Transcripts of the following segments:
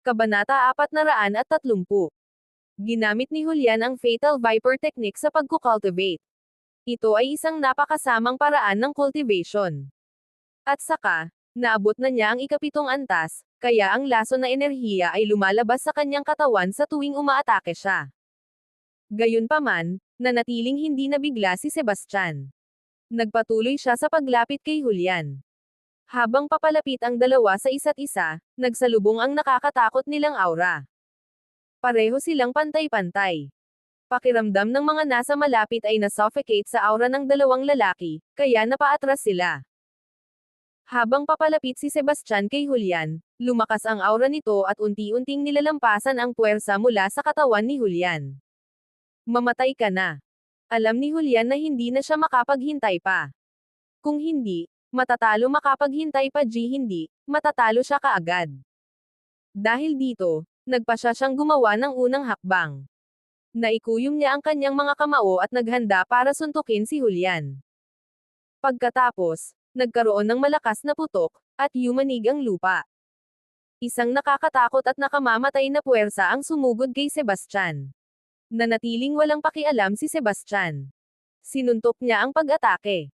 Kabanata 430. Ginamit ni Julian ang Fatal Viper technique sa pagkukultivate. Ito ay isang napakasamang paraan ng cultivation. At saka, naabot na niya ang ikapitong antas, kaya ang laso na enerhiya ay lumalabas sa kanyang katawan sa tuwing umaatake siya. Gayunpaman, nanatiling hindi nabigla si Sebastian. Nagpatuloy siya sa paglapit kay Julian. Habang papalapit ang dalawa sa isa't isa, nagsalubong ang nakakatakot nilang aura. Pareho silang pantay-pantay. Pakiramdam ng mga nasa malapit ay nasuffocate sa aura ng dalawang lalaki, kaya napaatras sila. Habang papalapit si Sebastian kay Julian, lumakas ang aura nito at unti-unting nilalampasan ang puwersa mula sa katawan ni Julian. Mamatay ka na. Alam ni Julian na hindi na siya makapaghintay pa. Kung hindi, matatalo makapaghintay pa G hindi, matatalo siya kaagad. Dahil dito, nagpa siya siyang gumawa ng unang hakbang. Naikuyom niya ang kanyang mga kamao at naghanda para suntukin si Julian. Pagkatapos, nagkaroon ng malakas na putok, at yumanig ang lupa. Isang nakakatakot at nakamamatay na puwersa ang sumugod kay Sebastian. Nanatiling walang pakialam si Sebastian. Sinuntok niya ang pag-atake.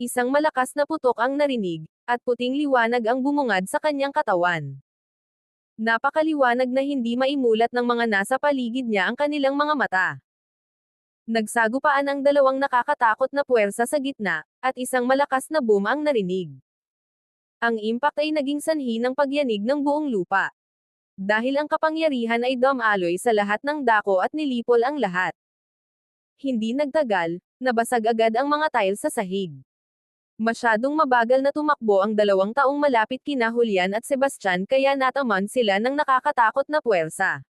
Isang malakas na putok ang narinig, at puting liwanag ang bumungad sa kanyang katawan. Napakaliwanag na hindi maimulat ng mga nasa paligid niya ang kanilang mga mata. Nagsagupaan ang dalawang nakakatakot na puwersa sa gitna, at isang malakas na boom ang narinig. Ang impact ay naging sanhi ng pagyanig ng buong lupa. Dahil ang kapangyarihan ay dumaloy sa lahat ng dako at nilipol ang lahat. Hindi nagtagal, nabasag agad ang mga tile sa sahig. Masyadong mabagal na tumakbo ang dalawang taong malapit kina Julian at Sebastian kaya nataman sila ng nakakatakot na puwersa.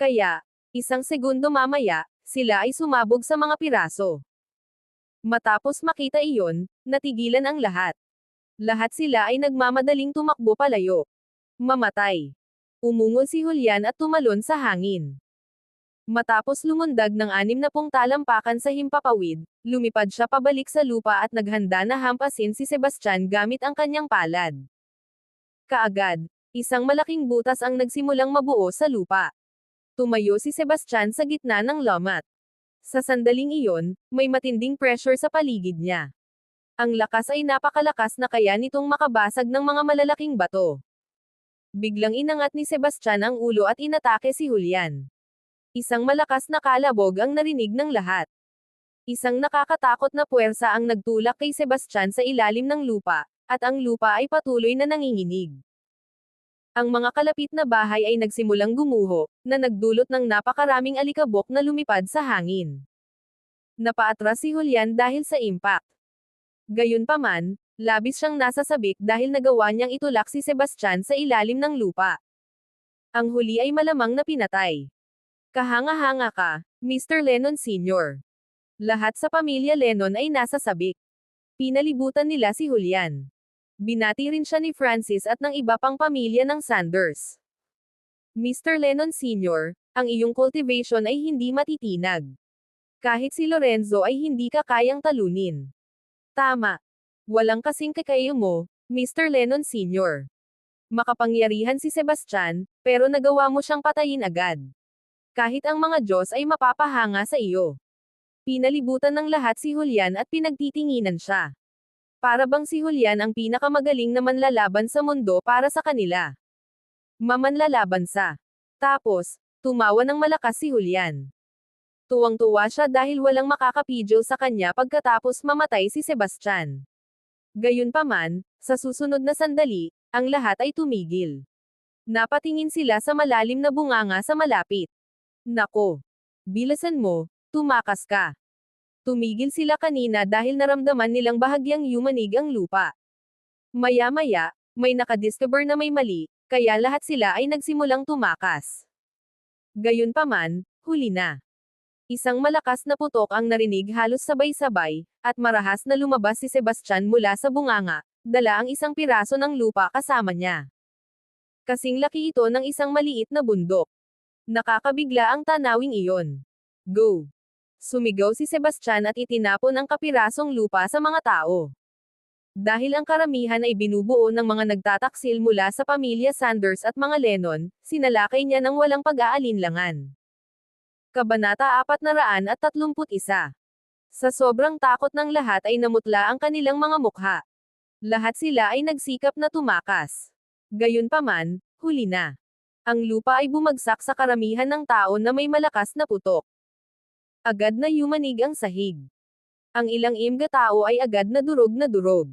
Kaya, isang segundo mamaya, sila ay sumabog sa mga piraso. Matapos makita iyon, natigilan ang lahat. Lahat sila ay nagmamadaling tumakbo palayo. Mamatay. Umungol si Julian at tumalon sa hangin. Matapos lumundag ng anim na pong talampakan sa himpapawid, lumipad siya pabalik sa lupa at naghanda na hampasin si Sebastian gamit ang kanyang palad. Kaagad, isang malaking butas ang nagsimulang mabuo sa lupa. Tumayo si Sebastian sa gitna ng lomat. Sa sandaling iyon, may matinding pressure sa paligid niya. Ang lakas ay napakalakas na kaya nitong makabasag ng mga malalaking bato. Biglang inangat ni Sebastian ang ulo at inatake si Julian. Isang malakas na kalabog ang narinig ng lahat. Isang nakakatakot na puwersa ang nagtulak kay Sebastian sa ilalim ng lupa, at ang lupa ay patuloy na nanginginig. Ang mga kalapit na bahay ay nagsimulang gumuho, na nagdulot ng napakaraming alikabok na lumipad sa hangin. Napaatras si Julian dahil sa impact. Gayunpaman, labis siyang nasasabik dahil nagawa niyang itulak si Sebastian sa ilalim ng lupa. Ang huli ay malamang na pinatay. Kahanga-hanga ka, Mr. Lennon Sr. Lahat sa pamilya Lennon ay nasa sabik. Pinalibutan nila si Julian. Binati rin siya ni Francis at ng iba pang pamilya ng Sanders. Mr. Lennon Sr., ang iyong cultivation ay hindi matitinag. Kahit si Lorenzo ay hindi ka kayang talunin. Tama. Walang kasing kakayo mo, Mr. Lennon Sr. Makapangyarihan si Sebastian, pero nagawa mo siyang patayin agad. Kahit ang mga Diyos ay mapapahanga sa iyo. Pinalibutan ng lahat si Julian at pinagtitinginan siya. Para bang si Julian ang pinakamagaling na manlalaban sa mundo para sa kanila. Mamanlalaban sa. Tapos, tumawa ng malakas si Julian. Tuwang-tuwa siya dahil walang makakapidyo sa kanya pagkatapos mamatay si Sebastian. Gayunpaman, sa susunod na sandali, ang lahat ay tumigil. Napatingin sila sa malalim na bunganga sa malapit. Nako. Bilasan mo, tumakas ka. Tumigil sila kanina dahil naramdaman nilang bahagyang yumanig ang lupa. Maya-maya, may nakadiscover na may mali, kaya lahat sila ay nagsimulang tumakas. Gayunpaman, huli na. Isang malakas na putok ang narinig halos sabay-sabay, at marahas na lumabas si Sebastian mula sa bunganga, dala ang isang piraso ng lupa kasama niya. Kasing laki ito ng isang maliit na bundok. Nakakabigla ang tanawing iyon. Go! Sumigaw si Sebastian at itinapon ang kapirasong lupa sa mga tao. Dahil ang karamihan ay binubuo ng mga nagtataksil mula sa pamilya Sanders at mga Lennon, sinalakay niya ng walang pag-aalinlangan. Kabanata 431 Sa sobrang takot ng lahat ay namutla ang kanilang mga mukha. Lahat sila ay nagsikap na tumakas. Gayunpaman, huli na. Ang lupa ay bumagsak sa karamihan ng tao na may malakas na putok. Agad na yumanig ang sahig. Ang ilang imga tao ay agad na durog na durog.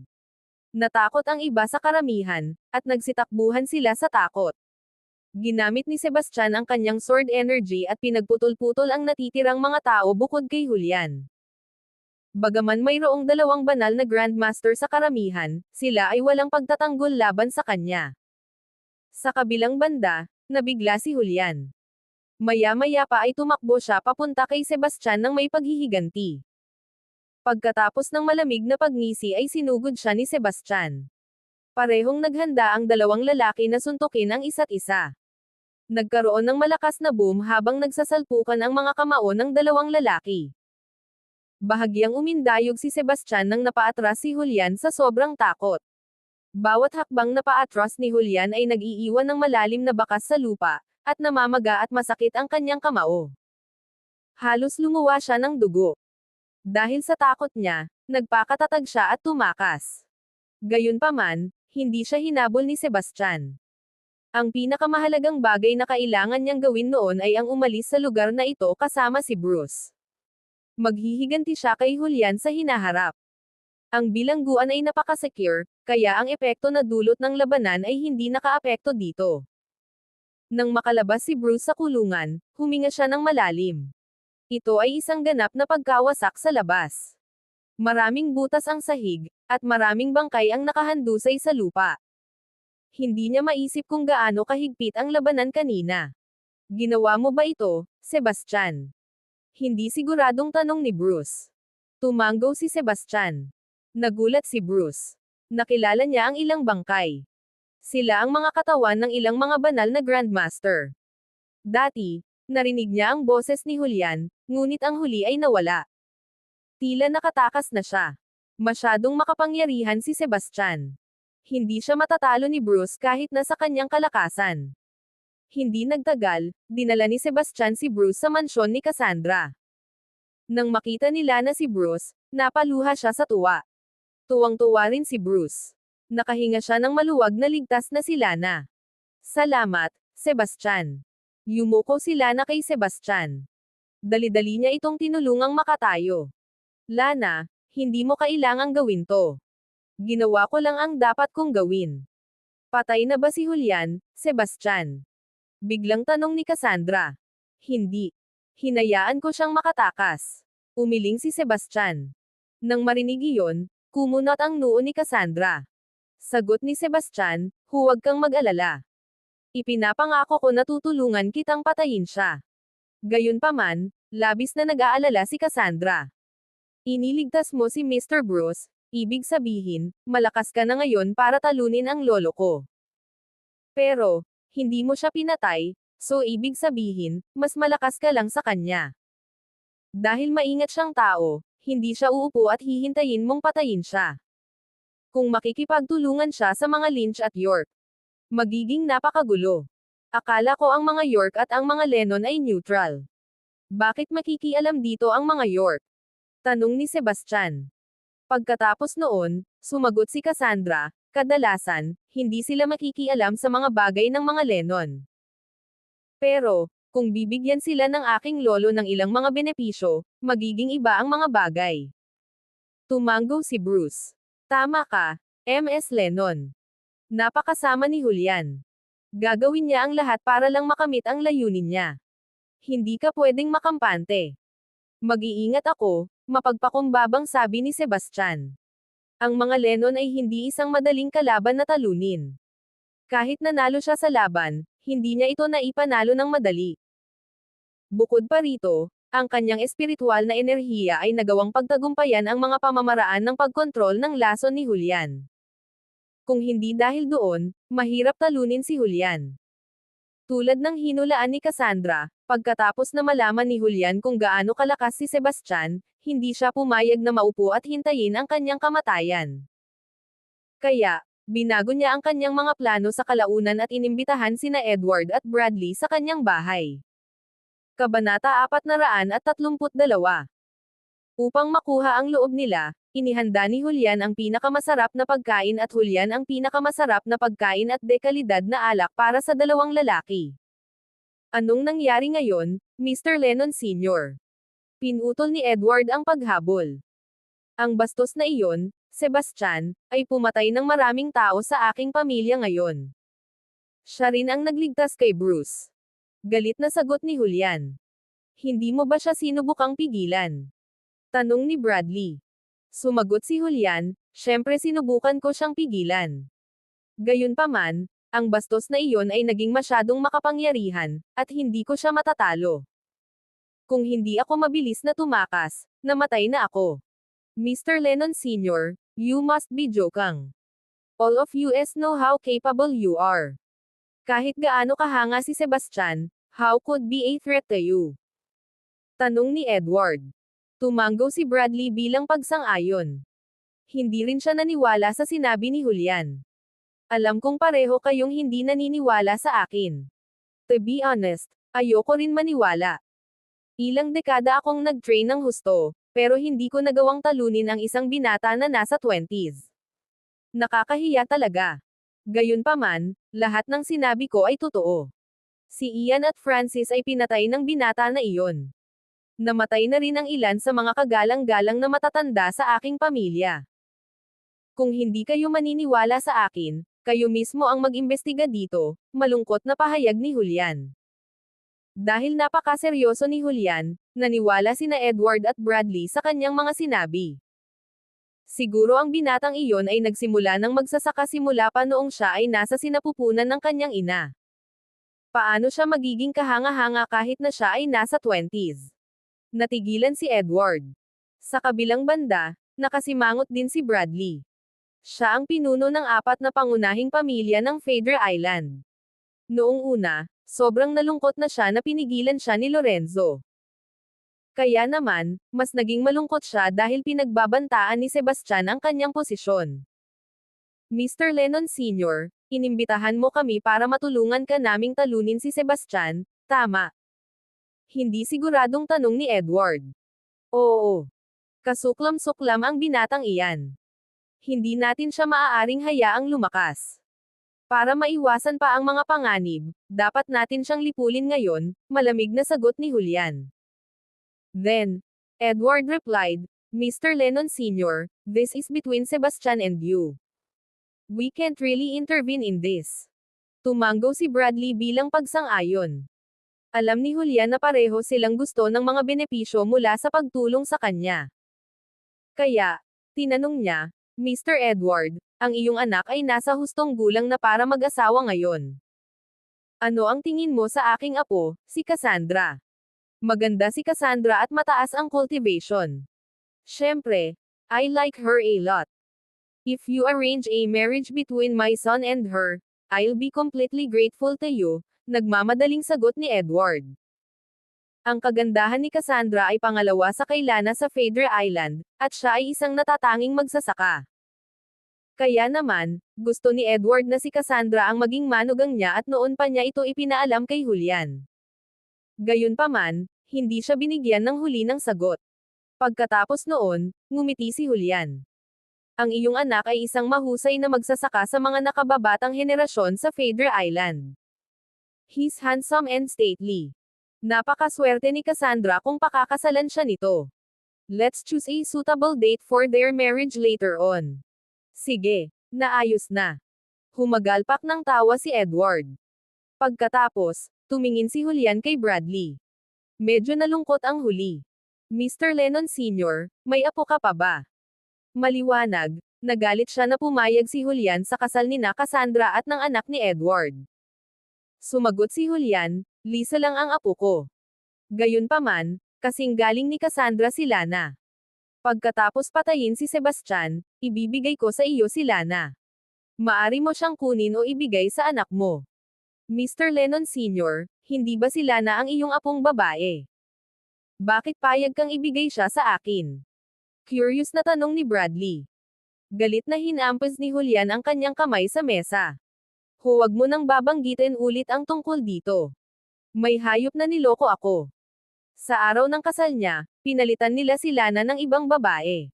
Natakot ang iba sa karamihan, at nagsitakbuhan sila sa takot. Ginamit ni Sebastian ang kanyang sword energy at pinagputol-putol ang natitirang mga tao bukod kay Julian. Bagaman mayroong dalawang banal na Grandmaster sa karamihan, sila ay walang pagtatanggol laban sa kanya. Sa kabilang banda, nabigla si Julian. Maya-maya pa ay tumakbo siya papunta kay Sebastian ng may paghihiganti. Pagkatapos ng malamig na pagngisi ay sinugod siya ni Sebastian. Parehong naghanda ang dalawang lalaki na suntukin ang isa't isa. Nagkaroon ng malakas na boom habang nagsasalpukan ang mga kamao ng dalawang lalaki. Bahagyang umindayog si Sebastian nang napaatras si Julian sa sobrang takot. Bawat hakbang na paatras ni Julian ay nag-iiwan ng malalim na bakas sa lupa, at namamaga at masakit ang kanyang kamao. Halos lumuwa siya ng dugo. Dahil sa takot niya, nagpakatatag siya at tumakas. Gayunpaman, hindi siya hinabol ni Sebastian. Ang pinakamahalagang bagay na kailangan niyang gawin noon ay ang umalis sa lugar na ito kasama si Bruce. Maghihiganti siya kay Julian sa hinaharap. Ang bilangguan ay napaka-secure, kaya ang epekto na dulot ng labanan ay hindi nakaapekto dito. Nang makalabas si Bruce sa kulungan, huminga siya ng malalim. Ito ay isang ganap na pagkawasak sa labas. Maraming butas ang sahig, at maraming bangkay ang nakahandusay sa lupa. Hindi niya maisip kung gaano kahigpit ang labanan kanina. Ginawa mo ba ito, Sebastian? Hindi siguradong tanong ni Bruce. Tumango si Sebastian. Nagulat si Bruce. Nakilala niya ang ilang bangkay. Sila ang mga katawan ng ilang mga banal na Grandmaster. Dati, narinig niya ang boses ni Julian, ngunit ang huli ay nawala. Tila nakatakas na siya. Masyadong makapangyarihan si Sebastian. Hindi siya matatalo ni Bruce kahit na sa kanyang kalakasan. Hindi nagtagal, dinala ni Sebastian si Bruce sa mansyon ni Cassandra. Nang makita nila na si Bruce, napaluha siya sa tuwa. Tuwang-tuwa rin si Bruce. Nakahinga siya ng maluwag na ligtas na si Lana. Salamat, Sebastian. Yumuko sila na kay Sebastian. Dali-dali niya itong tinulungang makatayo. Lana, hindi mo kailangang gawin to. Ginawa ko lang ang dapat kong gawin. Patay na ba si Julian, Sebastian? Biglang tanong ni Cassandra. Hindi. Hinayaan ko siyang makatakas. Umiling si Sebastian. Nang marinig iyon, kumunot ang noo ni Cassandra. Sagot ni Sebastian, huwag kang mag-alala. Ipinapangako ko na tutulungan kitang patayin siya. Gayunpaman, labis na nag-aalala si Cassandra. Iniligtas mo si Mr. Bruce, ibig sabihin, malakas ka na ngayon para talunin ang lolo ko. Pero, hindi mo siya pinatay, so ibig sabihin, mas malakas ka lang sa kanya. Dahil maingat siyang tao, hindi siya uupo at hihintayin mong patayin siya. Kung makikipagtulungan siya sa mga Lynch at York, magiging napakagulo. Akala ko ang mga York at ang mga Lennon ay neutral. Bakit makikialam dito ang mga York? Tanong ni Sebastian. Pagkatapos noon, sumagot si Cassandra, kadalasan, hindi sila makikialam sa mga bagay ng mga Lennon. Pero, kung bibigyan sila ng aking lolo ng ilang mga benepisyo, magiging iba ang mga bagay. Tumango si Bruce. Tama ka, MS Lennon. Napakasama ni Julian. Gagawin niya ang lahat para lang makamit ang layunin niya. Hindi ka pwedeng makampante. Mag-iingat ako, mapagpakumbabang sabi ni Sebastian. Ang mga Lennon ay hindi isang madaling kalaban na talunin. Kahit nanalo siya sa laban, hindi niya ito naipanalo ng madali. Bukod pa rito, ang kanyang espiritual na enerhiya ay nagawang pagtagumpayan ang mga pamamaraan ng pagkontrol ng lason ni Julian. Kung hindi dahil doon, mahirap talunin si Julian. Tulad ng hinulaan ni Cassandra, pagkatapos na malaman ni Julian kung gaano kalakas si Sebastian, hindi siya pumayag na maupo at hintayin ang kanyang kamatayan. Kaya, binago niya ang kanyang mga plano sa kalaunan at inimbitahan sina Edward at Bradley sa kanyang bahay. Kabanata 432 Upang makuha ang loob nila, inihanda ni Julian ang pinakamasarap na pagkain at Julian ang pinakamasarap na pagkain at dekalidad na alak para sa dalawang lalaki. Anong nangyari ngayon, Mr. Lennon Sr.? Pinutol ni Edward ang paghabol. Ang bastos na iyon, Sebastian, ay pumatay ng maraming tao sa aking pamilya ngayon. Siya rin ang nagligtas kay Bruce. Galit na sagot ni Julian. Hindi mo ba siya sinubukang pigilan? Tanong ni Bradley. Sumagot si Julian, syempre sinubukan ko siyang pigilan. Gayunpaman, ang bastos na iyon ay naging masyadong makapangyarihan, at hindi ko siya matatalo. Kung hindi ako mabilis na tumakas, namatay na ako. Mr. Lennon Sr., you must be joking. All of US know how capable you are. Kahit gaano kahanga si Sebastian, how could be a threat to you? Tanong ni Edward. Tumango si Bradley bilang pagsang-ayon. Hindi rin siya naniwala sa sinabi ni Julian. Alam kong pareho kayong hindi naniniwala sa akin. To be honest, ayoko rin maniwala. Ilang dekada akong nag-train ng husto, pero hindi ko nagawang talunin ang isang binata na nasa 20s. Nakakahiya talaga. Gayunpaman, lahat ng sinabi ko ay totoo. Si Ian at Francis ay pinatay ng binata na iyon. Namatay na rin ang ilan sa mga kagalang-galang na matatanda sa aking pamilya. Kung hindi kayo maniniwala sa akin, kayo mismo ang mag-imbestiga dito, malungkot na pahayag ni Julian. Dahil napakaseryoso ni Julian, naniwala sina Edward at Bradley sa kanyang mga sinabi. Siguro ang binatang iyon ay nagsimula ng magsasaka simula pa noong siya ay nasa sinapupunan ng kanyang ina. Paano siya magiging kahanga-hanga kahit na siya ay nasa 20s? Natigilan si Edward. Sa kabilang banda, nakasimangot din si Bradley. Siya ang pinuno ng apat na pangunahing pamilya ng Fader Island. Noong una, sobrang nalungkot na siya na pinigilan siya ni Lorenzo. Kaya naman, mas naging malungkot siya dahil pinagbabantaan ni Sebastian ang kanyang posisyon. Mr. Lennon Sr., inimbitahan mo kami para matulungan ka naming talunin si Sebastian, tama. Hindi siguradong tanong ni Edward. Oo. Kasuklam-suklam ang binatang iyan. Hindi natin siya maaaring hayaang lumakas. Para maiwasan pa ang mga panganib, dapat natin siyang lipulin ngayon, malamig na sagot ni Julian. Then, Edward replied, Mr. Lennon Sr., this is between Sebastian and you. We can't really intervene in this. Tumango si Bradley bilang pagsang-ayon. Alam ni Julian na pareho silang gusto ng mga benepisyo mula sa pagtulong sa kanya. Kaya, tinanong niya, Mr. Edward, ang iyong anak ay nasa hustong gulang na para mag-asawa ngayon. Ano ang tingin mo sa aking apo, si Cassandra? Maganda si Cassandra at mataas ang cultivation. Siyempre, I like her a lot. If you arrange a marriage between my son and her, I'll be completely grateful to you, nagmamadaling sagot ni Edward. Ang kagandahan ni Cassandra ay pangalawa sa kailana sa Fader Island, at siya ay isang natatanging magsasaka. Kaya naman, gusto ni Edward na si Cassandra ang maging manugang niya at noon pa niya ito ipinaalam kay Julian. Gayunpaman, hindi siya binigyan ng huli ng sagot. Pagkatapos noon, ngumiti si Julian. Ang iyong anak ay isang mahusay na magsasaka sa mga nakababatang henerasyon sa Fader Island. He's handsome and stately. Napakaswerte ni Cassandra kung pakakasalan siya nito. Let's choose a suitable date for their marriage later on. Sige, naayos na. Humagalpak ng tawa si Edward. Pagkatapos, tumingin si Julian kay Bradley. Medyo nalungkot ang huli. Mr. Lennon Sr., may apo ka pa ba? Maliwanag, nagalit siya na pumayag si Julian sa kasal ni na Cassandra at ng anak ni Edward. Sumagot si Julian, Lisa lang ang apo ko. Gayunpaman, kasing galing ni Cassandra si Lana. Pagkatapos patayin si Sebastian, ibibigay ko sa iyo si Lana. Maari mo siyang kunin o ibigay sa anak mo. Mr. Lennon Sr., hindi ba si Lana ang iyong apong babae? Bakit payag kang ibigay siya sa akin? Curious na tanong ni Bradley. Galit na hinampas ni Julian ang kanyang kamay sa mesa. Huwag mo nang babanggitin ulit ang tungkol dito. May hayop na niloko ako. Sa araw ng kasal niya, pinalitan nila si Lana ng ibang babae.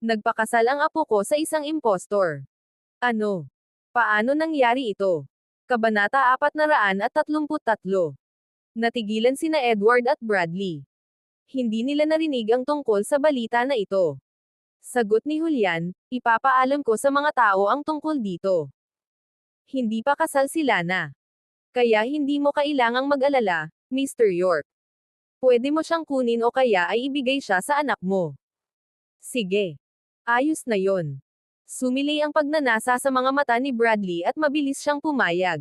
Nagpakasal ang apo ko sa isang impostor. Ano? Paano nangyari ito? Kabanata 433. Natigilan sina Edward at Bradley. Hindi nila narinig ang tungkol sa balita na ito. Sagot ni Julian, ipapaalam ko sa mga tao ang tungkol dito. Hindi pa kasal si Lana. Kaya hindi mo kailangang mag-alala, Mr. York. Pwede mo siyang kunin o kaya ay ibigay siya sa anak mo. Sige. Ayos na yon. Sumili ang pagnanasa sa mga mata ni Bradley at mabilis siyang pumayag.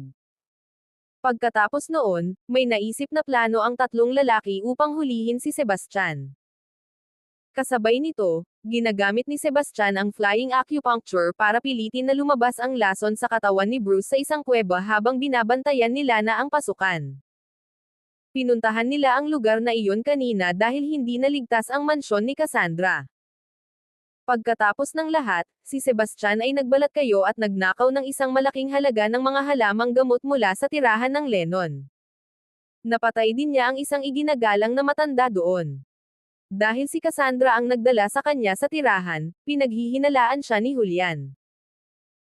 Pagkatapos noon, may naisip na plano ang tatlong lalaki upang hulihin si Sebastian. Kasabay nito, ginagamit ni Sebastian ang flying acupuncture para pilitin na lumabas ang lason sa katawan ni Bruce sa isang kuweba habang binabantayan nila na ang pasukan. Pinuntahan nila ang lugar na iyon kanina dahil hindi naligtas ang mansyon ni Cassandra. Pagkatapos ng lahat, si Sebastian ay nagbalat kayo at nagnakaw ng isang malaking halaga ng mga halamang gamot mula sa tirahan ng Lennon. Napatay din niya ang isang iginagalang na matanda doon. Dahil si Cassandra ang nagdala sa kanya sa tirahan, pinaghihinalaan siya ni Julian.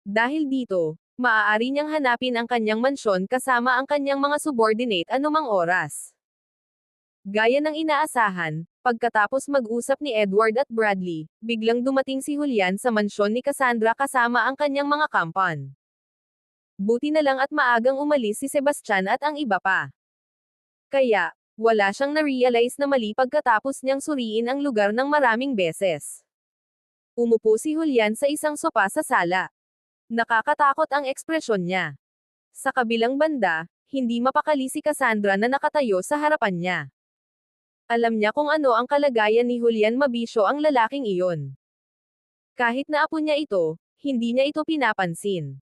Dahil dito, maaari niyang hanapin ang kanyang mansyon kasama ang kanyang mga subordinate anumang oras. Gaya ng inaasahan, pagkatapos mag-usap ni Edward at Bradley, biglang dumating si Julian sa mansyon ni Cassandra kasama ang kanyang mga kampan. Buti na lang at maagang umalis si Sebastian at ang iba pa. Kaya, wala siyang na-realize na mali pagkatapos niyang suriin ang lugar ng maraming beses. Umupo si Julian sa isang sopa sa sala. Nakakatakot ang ekspresyon niya. Sa kabilang banda, hindi mapakali si Cassandra na nakatayo sa harapan niya. Alam niya kung ano ang kalagayan ni Julian Mabisyo ang lalaking iyon. Kahit na apo niya ito, hindi niya ito pinapansin.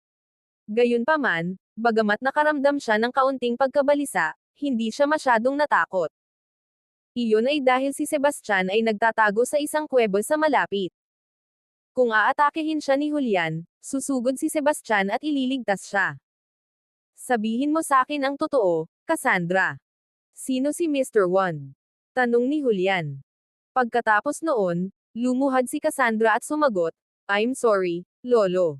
Gayunpaman, bagamat nakaramdam siya ng kaunting pagkabalisa, hindi siya masyadong natakot. Iyon ay dahil si Sebastian ay nagtatago sa isang kuweba sa malapit. Kung aatakehin siya ni Julian, susugod si Sebastian at ililigtas siya. Sabihin mo sa akin ang totoo, Cassandra. Sino si Mr. Wand? Tanong ni Julian. Pagkatapos noon, lumuhad si Cassandra at sumagot, I'm sorry, Lolo.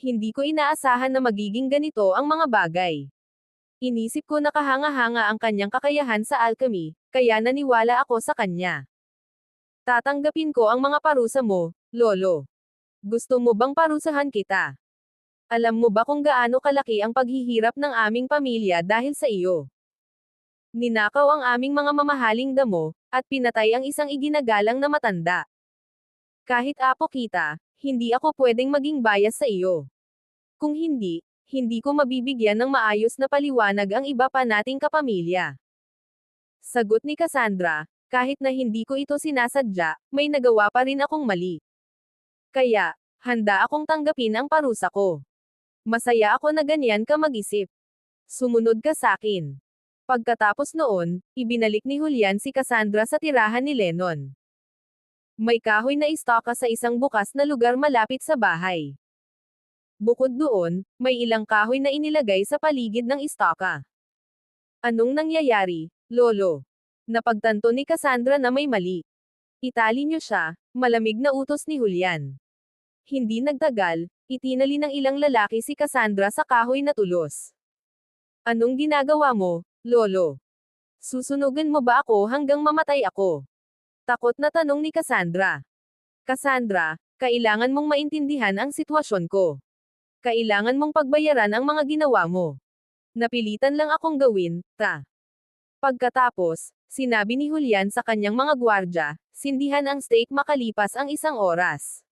Hindi ko inaasahan na magiging ganito ang mga bagay. Inisip ko na kahanga-hanga ang kanyang kakayahan sa alchemy, kaya naniwala ako sa kanya. Tatanggapin ko ang mga parusa mo, Lolo. Gusto mo bang parusahan kita? Alam mo ba kung gaano kalaki ang paghihirap ng aming pamilya dahil sa iyo? Ninakaw ang aming mga mamahaling damo, at pinatay ang isang iginagalang na matanda. Kahit apo kita, hindi ako pwedeng maging bias sa iyo. Kung hindi, hindi ko mabibigyan ng maayos na paliwanag ang iba pa nating kapamilya. Sagot ni Cassandra, kahit na hindi ko ito sinasadya, may nagawa pa rin akong mali. Kaya, handa akong tanggapin ang parusa ko. Masaya ako na ganyan ka mag-isip. Sumunod ka sa akin. Pagkatapos noon, ibinalik ni Julian si Cassandra sa tirahan ni Lennon. May kahoy na istaka sa isang bukas na lugar malapit sa bahay. Bukod doon, may ilang kahoy na inilagay sa paligid ng istaka. Anong nangyayari, Lolo? Napagtanto ni Cassandra na may mali. Itali niyo siya, malamig na utos ni Julian. Hindi nagtagal, itinali ng ilang lalaki si Cassandra sa kahoy na tulos. Anong ginagawa mo, Lolo. Susunugan mo ba ako hanggang mamatay ako? Takot na tanong ni Cassandra. Cassandra, kailangan mong maintindihan ang sitwasyon ko. Kailangan mong pagbayaran ang mga ginawa mo. Napilitan lang akong gawin, ta. Pagkatapos, sinabi ni Julian sa kanyang mga gwardya, sindihan ang steak makalipas ang isang oras.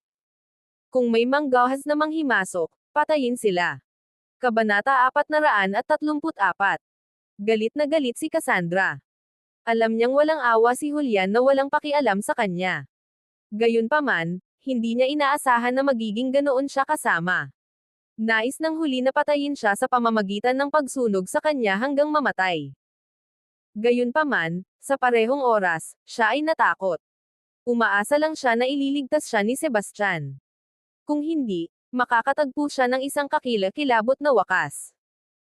Kung may manggahas na manghimasok, patayin sila. Kabanata 434 Galit na galit si Cassandra. Alam niyang walang awa si Julian na walang pakialam sa kanya. Gayunpaman, hindi niya inaasahan na magiging ganoon siya kasama. Nais ng huli na patayin siya sa pamamagitan ng pagsunog sa kanya hanggang mamatay. Gayunpaman, sa parehong oras, siya ay natakot. Umaasa lang siya na ililigtas siya ni Sebastian. Kung hindi, makakatagpo siya ng isang kakila-kilabot na wakas.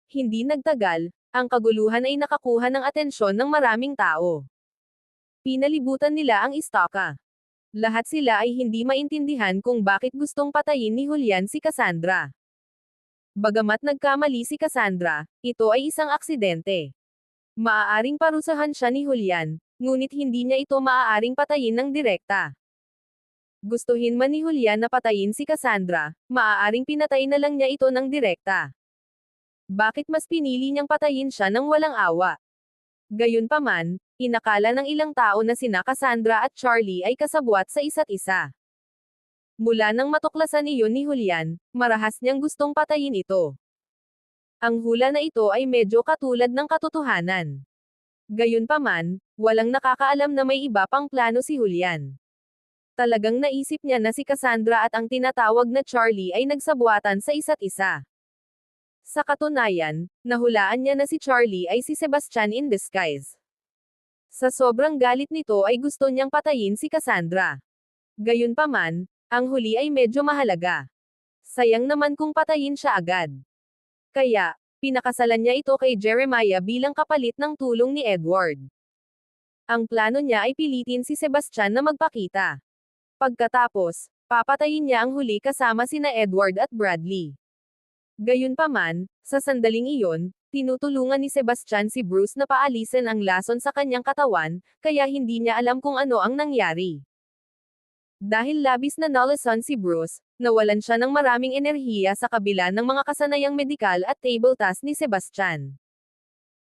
Hindi nagtagal, ang kaguluhan ay nakakuha ng atensyon ng maraming tao. Pinalibutan nila ang istaka. Lahat sila ay hindi maintindihan kung bakit gustong patayin ni Julian si Cassandra. Bagamat nagkamali si Cassandra, ito ay isang aksidente. Maaaring parusahan siya ni Julian, ngunit hindi niya ito maaaring patayin ng direkta. Gustuhin man ni Julian na patayin si Cassandra, maaaring pinatay na lang niya ito ng direkta. Bakit mas pinili niyang patayin siya ng walang awa? Gayunpaman, inakala ng ilang tao na sina Cassandra at Charlie ay kasabwat sa isa't isa. Mula nang matuklasan iyon ni Julian, marahas niyang gustong patayin ito. Ang hula na ito ay medyo katulad ng katotohanan. Gayunpaman, walang nakakaalam na may iba pang plano si Julian. Talagang naisip niya na si Cassandra at ang tinatawag na Charlie ay nagsabwatan sa isa't isa. Sa katunayan, nahulaan niya na si Charlie ay si Sebastian in disguise. Sa sobrang galit nito ay gusto niyang patayin si Cassandra. Gayunpaman, ang huli ay medyo mahalaga. Sayang naman kung patayin siya agad. Kaya, pinakasalan niya ito kay Jeremiah bilang kapalit ng tulong ni Edward. Ang plano niya ay pilitin si Sebastian na magpakita. Pagkatapos, papatayin niya ang huli kasama sina Edward at Bradley. Gayunpaman, sa sandaling iyon, tinutulungan ni Sebastian si Bruce na paalisin ang lason sa kanyang katawan, kaya hindi niya alam kung ano ang nangyari. Dahil labis na nalason si Bruce, nawalan siya ng maraming enerhiya sa kabila ng mga kasanayang medikal at table task ni Sebastian.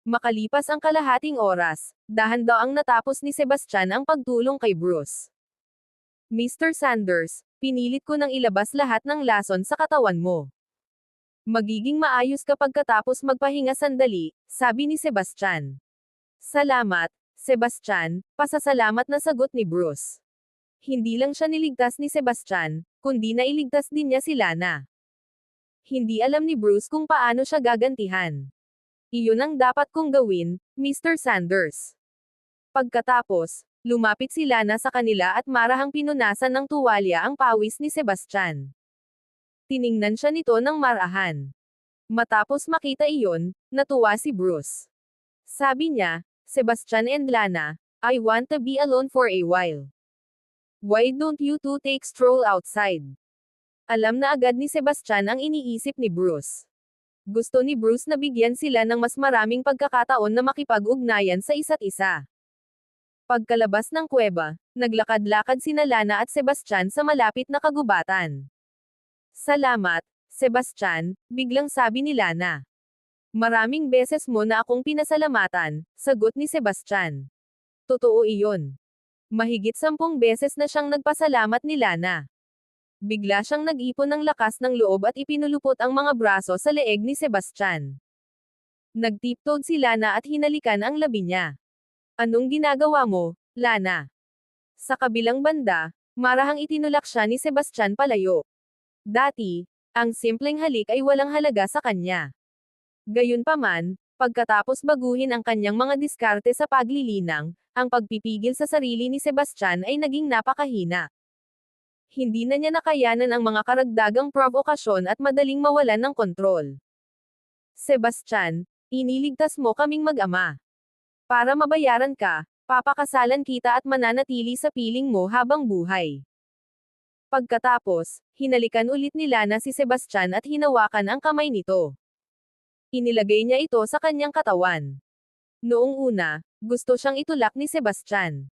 Makalipas ang kalahating oras, dahan daw ang natapos ni Sebastian ang pagtulong kay Bruce. Mr. Sanders, pinilit ko nang ilabas lahat ng lason sa katawan mo. Magiging maayos kapag katapos magpahinga sandali, sabi ni Sebastian. Salamat, Sebastian, pasasalamat na sagot ni Bruce hindi lang siya niligtas ni Sebastian, kundi nailigtas din niya si Lana. Hindi alam ni Bruce kung paano siya gagantihan. Iyon ang dapat kong gawin, Mr. Sanders. Pagkatapos, lumapit si Lana sa kanila at marahang pinunasan ng tuwalya ang pawis ni Sebastian. Tiningnan siya nito ng marahan. Matapos makita iyon, natuwa si Bruce. Sabi niya, Sebastian and Lana, I want to be alone for a while. Why don't you two take stroll outside? Alam na agad ni Sebastian ang iniisip ni Bruce. Gusto ni Bruce na bigyan sila ng mas maraming pagkakataon na makipag-ugnayan sa isa't isa. Pagkalabas ng kuweba, naglakad-lakad sina Lana at Sebastian sa malapit na kagubatan. Salamat, Sebastian, biglang sabi ni Lana. Maraming beses mo na akong pinasalamatan, sagot ni Sebastian. Totoo iyon. Mahigit sampung beses na siyang nagpasalamat ni Lana. Bigla siyang nag-ipon ng lakas ng loob at ipinulupot ang mga braso sa leeg ni Sebastian. Nagtiptoed si Lana at hinalikan ang labi niya. Anong ginagawa mo, Lana? Sa kabilang banda, marahang itinulak siya ni Sebastian palayo. Dati, ang simpleng halik ay walang halaga sa kanya. Gayunpaman, Pagkatapos baguhin ang kanyang mga diskarte sa paglilinang, ang pagpipigil sa sarili ni Sebastian ay naging napakahina. Hindi na niya nakayanan ang mga karagdagang provokasyon at madaling mawalan ng kontrol. Sebastian, iniligtas mo kaming mag-ama. Para mabayaran ka, papakasalan kita at mananatili sa piling mo habang buhay. Pagkatapos, hinalikan ulit ni Lana si Sebastian at hinawakan ang kamay nito. Inilagay niya ito sa kanyang katawan. Noong una, gusto siyang itulak ni Sebastian.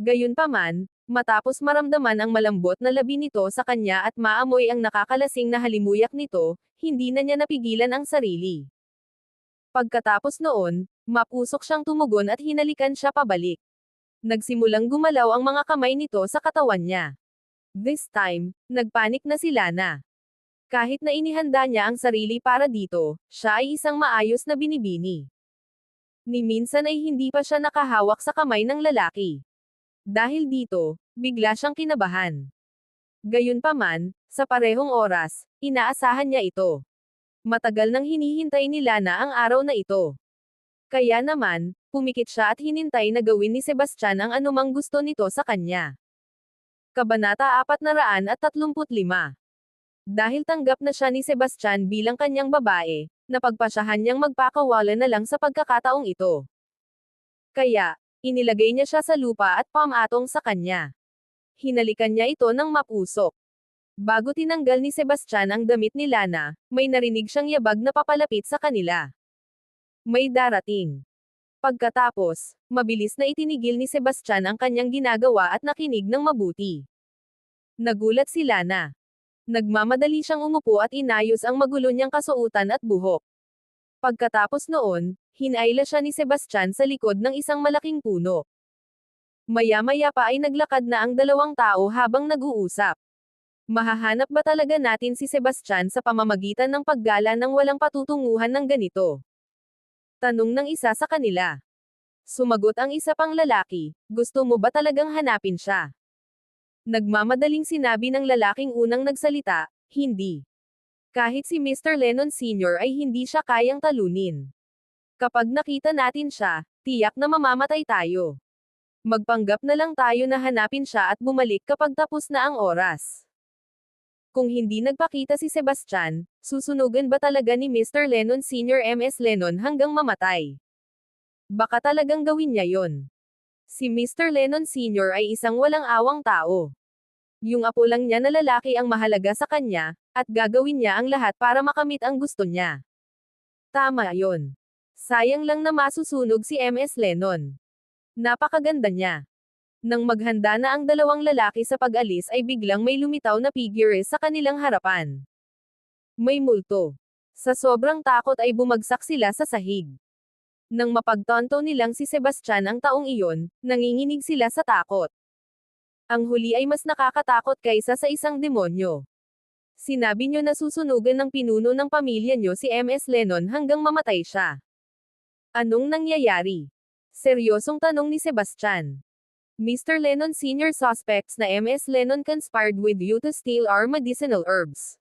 Gayunpaman, matapos maramdaman ang malambot na labi nito sa kanya at maamoy ang nakakalasing na halimuyak nito, hindi na niya napigilan ang sarili. Pagkatapos noon, mapusok siyang tumugon at hinalikan siya pabalik. Nagsimulang gumalaw ang mga kamay nito sa katawan niya. This time, nagpanik na si Lana. Kahit na inihanda niya ang sarili para dito, siya ay isang maayos na binibini. Ni minsan ay hindi pa siya nakahawak sa kamay ng lalaki. Dahil dito, bigla siyang kinabahan. Gayunpaman, sa parehong oras, inaasahan niya ito. Matagal nang hinihintay ni Lana ang araw na ito. Kaya naman, pumikit siya at hinintay na gawin ni Sebastian ang anumang gusto nito sa kanya. Kabanata 435 Dahil tanggap na siya ni Sebastian bilang kanyang babae, napagpasyahan niyang magpakawala na lang sa pagkakataong ito. Kaya, inilagay niya siya sa lupa at pamatong sa kanya. Hinalikan niya ito ng mapusok. Bago tinanggal ni Sebastian ang damit ni Lana, may narinig siyang yabag na papalapit sa kanila. May darating. Pagkatapos, mabilis na itinigil ni Sebastian ang kanyang ginagawa at nakinig ng mabuti. Nagulat si Lana. Nagmamadali siyang umupo at inayos ang magulo niyang kasuutan at buhok. Pagkatapos noon, hinayla siya ni Sebastian sa likod ng isang malaking puno. Maya-maya pa ay naglakad na ang dalawang tao habang nag-uusap. Mahahanap ba talaga natin si Sebastian sa pamamagitan ng paggala ng walang patutunguhan ng ganito? Tanong ng isa sa kanila. Sumagot ang isa pang lalaki, gusto mo ba talagang hanapin siya? Nagmamadaling sinabi ng lalaking unang nagsalita, hindi. Kahit si Mr. Lennon Sr. ay hindi siya kayang talunin. Kapag nakita natin siya, tiyak na mamamatay tayo. Magpanggap na lang tayo na hanapin siya at bumalik kapag tapos na ang oras. Kung hindi nagpakita si Sebastian, susunugan ba talaga ni Mr. Lennon Sr. MS Lennon hanggang mamatay? Baka talagang gawin niya yon. Si Mr. Lennon Sr. ay isang walang awang tao. Yung apo lang niya na lalaki ang mahalaga sa kanya, at gagawin niya ang lahat para makamit ang gusto niya. Tama yon. Sayang lang na masusunog si MS Lennon. Napakaganda niya. Nang maghanda na ang dalawang lalaki sa pag-alis ay biglang may lumitaw na figure sa kanilang harapan. May multo. Sa sobrang takot ay bumagsak sila sa sahig. Nang mapagtonto nilang si Sebastian ang taong iyon, nanginginig sila sa takot. Ang huli ay mas nakakatakot kaysa sa isang demonyo. Sinabi nyo na susunugan ng pinuno ng pamilya nyo si MS Lennon hanggang mamatay siya. Anong nangyayari? Seryosong tanong ni Sebastian. Mr. Lennon senior suspects na MS Lennon conspired with you to steal our medicinal herbs.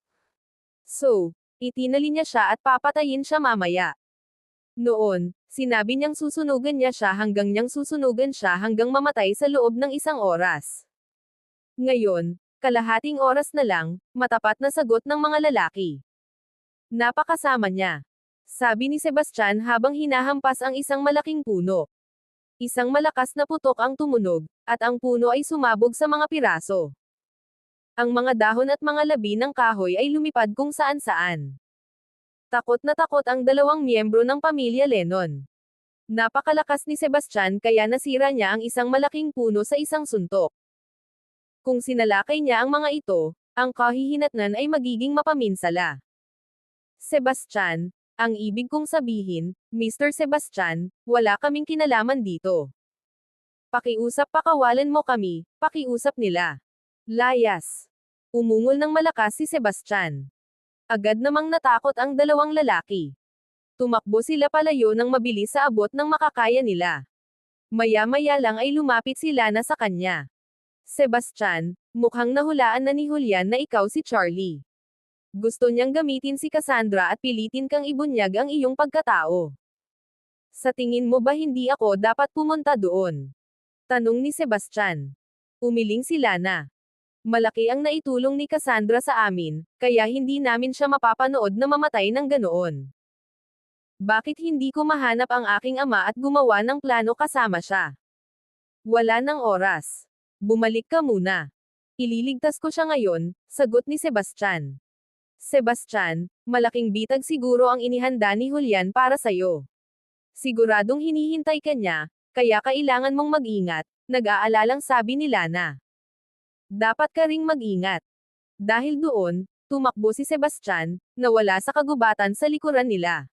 So, itinali niya siya at papatayin siya mamaya. Noon, sinabi niyang susunugan niya siya hanggang niyang susunugan siya hanggang mamatay sa loob ng isang oras. Ngayon, kalahating oras na lang, matapat na sagot ng mga lalaki. Napakasama niya. Sabi ni Sebastian habang hinahampas ang isang malaking puno. Isang malakas na putok ang tumunog, at ang puno ay sumabog sa mga piraso. Ang mga dahon at mga labi ng kahoy ay lumipad kung saan-saan. Takot na takot ang dalawang miyembro ng pamilya Lennon. Napakalakas ni Sebastian kaya nasira niya ang isang malaking puno sa isang suntok. Kung sinalakay niya ang mga ito, ang kahihinatnan ay magiging mapaminsala. Sebastian, ang ibig kong sabihin, Mr. Sebastian, wala kaming kinalaman dito. Pakiusap pakawalan mo kami, pakiusap nila. Layas. Umungol ng malakas si Sebastian. Agad namang natakot ang dalawang lalaki. Tumakbo sila palayo ng mabilis sa abot ng makakaya nila. Maya-maya lang ay lumapit sila na sa kanya. Sebastian, mukhang nahulaan na ni Julian na ikaw si Charlie. Gusto niyang gamitin si Cassandra at pilitin kang ibunyag ang iyong pagkatao. Sa tingin mo ba hindi ako dapat pumunta doon? Tanong ni Sebastian. Umiling si Lana. Malaki ang naitulong ni Cassandra sa amin, kaya hindi namin siya mapapanood na mamatay ng ganoon. Bakit hindi ko mahanap ang aking ama at gumawa ng plano kasama siya? Wala ng oras. Bumalik ka muna. Ililigtas ko siya ngayon, sagot ni Sebastian. Sebastian, malaking bitag siguro ang inihanda ni Julian para sa'yo. Siguradong hinihintay ka niya, kaya kailangan mong mag-ingat, nag-aalalang sabi ni Lana. Dapat ka ring mag-ingat. Dahil doon, tumakbo si Sebastian, nawala sa kagubatan sa likuran nila.